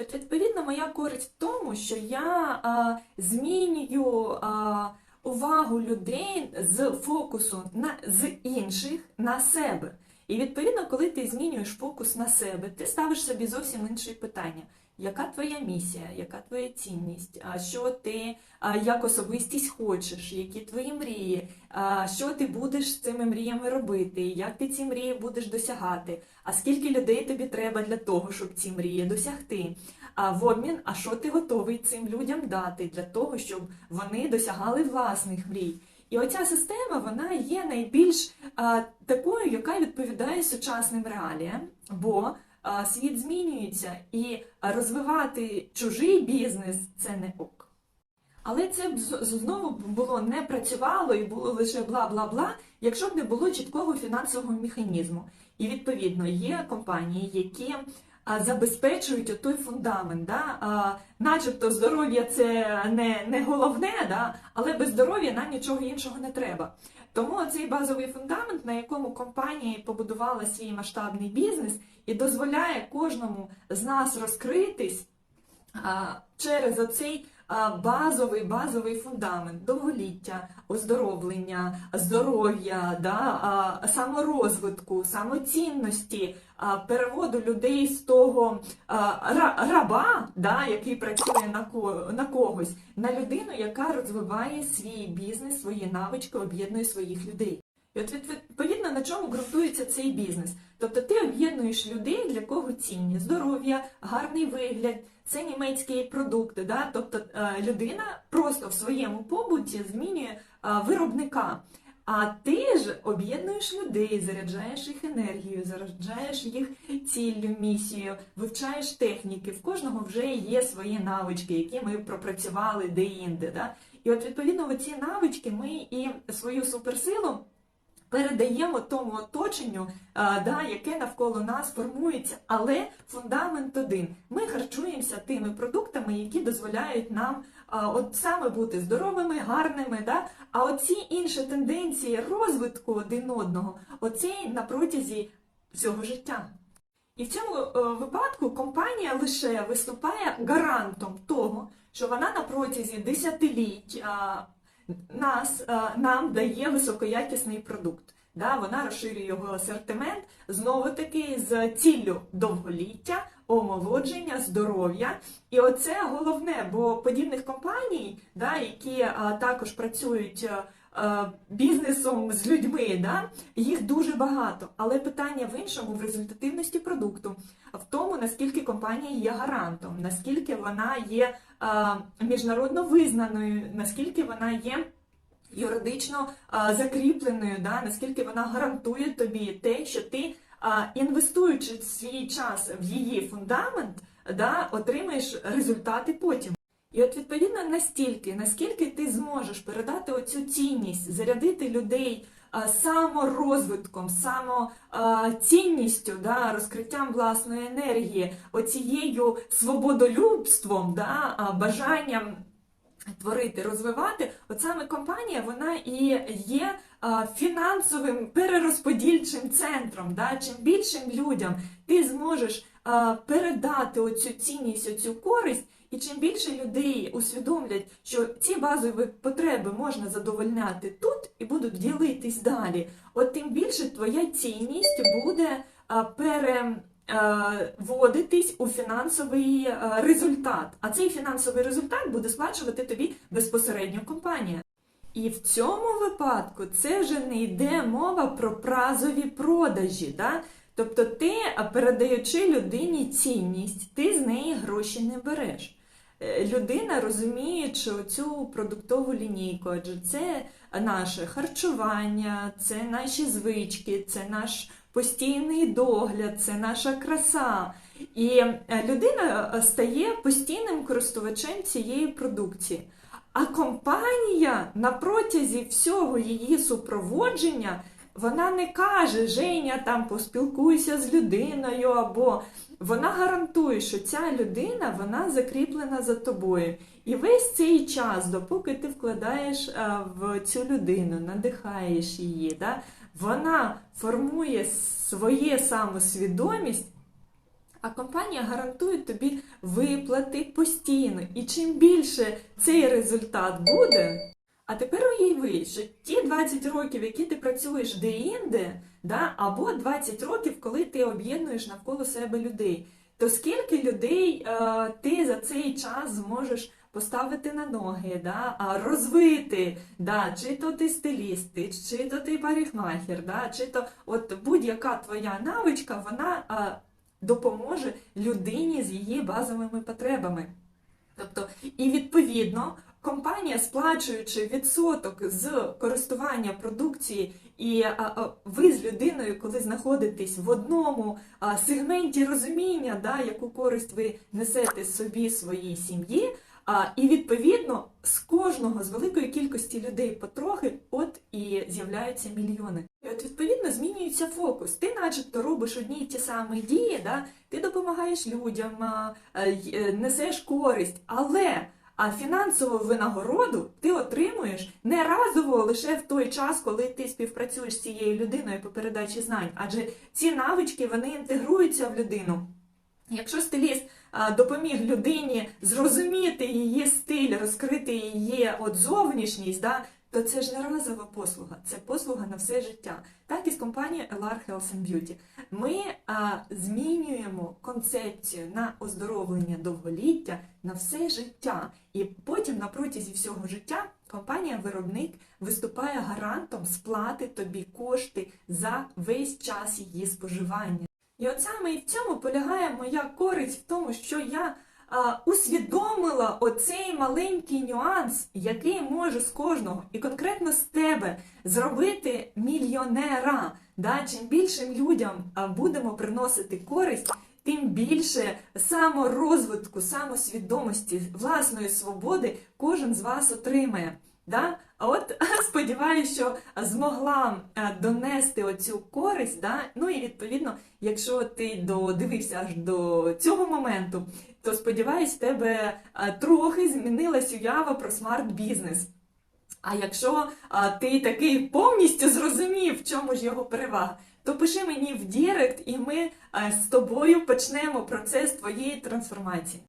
От, відповідно, моя користь в тому, що я а, змінюю а, увагу людей з фокусу на з інших на себе. І відповідно, коли ти змінюєш фокус на себе, ти ставиш собі зовсім інші питання. Яка твоя місія, яка твоя цінність? Що ти як особистість хочеш, які твої мрії, що ти будеш з цими мріями робити, як ти ці мрії будеш досягати? А скільки людей тобі треба для того, щоб ці мрії досягти? А в обмін, а що ти готовий цим людям дати для того, щоб вони досягали власних мрій? І оця система вона є найбільш а, такою, яка відповідає сучасним реаліям, бо а, світ змінюється, і розвивати чужий бізнес це не ок. Але це б знову було не працювало і було лише бла-бла-бла, якщо б не було чіткого фінансового механізму. І відповідно є компанії, які забезпечують той фундамент. Да? А, начебто здоров'я це не, не головне, да? але без здоров'я нам нічого іншого не треба. Тому цей базовий фундамент, на якому компанія побудувала свій масштабний бізнес, і дозволяє кожному з нас розкритись а, через оцей базовий базовий фундамент довголіття, оздоровлення, здоров'я, да, саморозвитку, самоцінності, переводу людей з того раба, да, який працює на, на когось, на людину, яка розвиває свій бізнес, свої навички, об'єднує своїх людей. І от відповідно на чому ґрунтується цей бізнес. Тобто ти об'єднуєш людей, для кого цінні здоров'я, гарний вигляд, це німецькі продукти. Да? Тобто е, людина просто в своєму побуті змінює е, виробника. А ти ж об'єднуєш людей, заряджаєш їх енергією, заряджаєш їх ціллю, місією, вивчаєш техніки. В кожного вже є свої навички, які ми пропрацювали де-інде. Да? І от відповідно оці навички ми і свою суперсилу передаємо тому оточенню, а, да, яке навколо нас формується. Але фундамент один: ми харчуємося тими продуктами, які дозволяють нам а, от саме бути здоровими, гарними. Да? А оці інші тенденції розвитку один одного, оце на протязі всього життя. І в цьому е, випадку компанія лише виступає гарантом того, що вона на протязі десятиліть нас, нам дає високоякісний продукт. Да, вона розширює його асортимент знову таки з ціллю довголіття, омолодження, здоров'я. І оце головне, бо подібних компаній, да, які а, також працюють а, бізнесом з людьми, да, їх дуже багато. Але питання в іншому в результативності продукту, в тому, наскільки компанія є гарантом, наскільки вона є міжнародно визнаною, наскільки вона є юридично а, закріпленою, да, наскільки вона гарантує тобі те, що ти, а, інвестуючи свій час в її фундамент, да, отримаєш результати потім. І от відповідно настільки, наскільки ти зможеш передати оцю цінність, зарядити людей саморозвитком, самоцінністю, да, розкриттям власної енергії, оцією свободолюбством, да, бажанням творити, розвивати, от саме компанія вона і є фінансовим перерозподільчим центром. Да? Чим більшим людям ти зможеш передати оцю цінність, оцю користь, і чим більше людей усвідомлять, що ці базові потреби можна задовольняти тут і будуть ділитись далі, от тим більше твоя цінність буде а, пере вводитись у фінансовий результат. А цей фінансовий результат буде сплачувати тобі безпосередньо компанія. І в цьому випадку це вже не йде мова про празові продажі. Да? Тобто ти, передаючи людині цінність, ти з неї гроші не береш. Е, Людина, розуміючи цю продуктову лінійку, адже це наше харчування, це наші звички, це наш постійний догляд, це наша краса. І е, людина е, стає постійним користувачем цієї продукції. А компанія на протязі всього її супроводження вона не каже Женя, там поспілкуйся з людиною, або вона гарантує, що ця людина вона закріплена за тобою. І весь цей час, допоки ти вкладаєш е, в цю людину, надихаєш її, да, вона формує своє самосвідомість А компанія гарантує тобі виплати постійно. І чим більше цей результат буде. А тепер уяви, що ті 20 років, які ти працюєш де-інде, да, або 20 років, коли ти об'єднуєш навколо себе людей, то скільки людей е, ти за цей час зможеш поставити на ноги, да, розвити, да, чи то ти стиліст, чи то ти парикмахер, да, чи то от будь-яка твоя навичка, вона а, допоможе людині з її базовими потребами. Тобто, і відповідно, компанія, сплачуючи відсоток з користування продукції, і ви з людиною, коли знаходитесь в одному сегменті розуміння, да, яку користь ви несете собі своїй сім'ї, і відповідно з кожного з великої кількості людей потрохи, от і з'являються мільйони. І от відповідно змінюється фокус. Ти, начебто, робиш одні й ті самі дії, да? ти допомагаєш людям, й- е, несеш користь, але а фінансову винагороду ти отримуєш не разово лише в той час, коли ти співпрацюєш з цією людиною по передачі знань, адже ці навички вони інтегруються в людину. Якщо стиліст допоміг людині зрозуміти її стиль, розкрити її от зовнішність, да, то це ж не разова послуга, це послуга на все життя. Так і з компанією LR Health and Beauty. Ми а, змінюємо концепцію на оздоровлення довголіття на все життя. І потім на протязі всього життя компанія-виробник виступає гарантом сплати тобі кошти за весь час її споживання. І от саме і в цьому полягає моя користь в тому, що я усвідомила оцей маленький нюанс, який може з кожного, і конкретно з тебе зробити мільйонера. Да? Чим більшим людям будемо приносити користь, тим більше саморозвитку, самосвідомості, власної свободи кожен з вас отримає. Да? А от сподіваюся, що змогла е, донести оцю користь. Да? Ну і відповідно, якщо ти додивився аж до цього моменту, то сподіваюсь, в тебе е, трохи змінилась уява про смарт-бізнес. А якщо а, ти такий повністю зрозумів, в чому ж його перевага, то пиши мені в Дірект, і ми е, з тобою почнемо процес твоєї трансформації.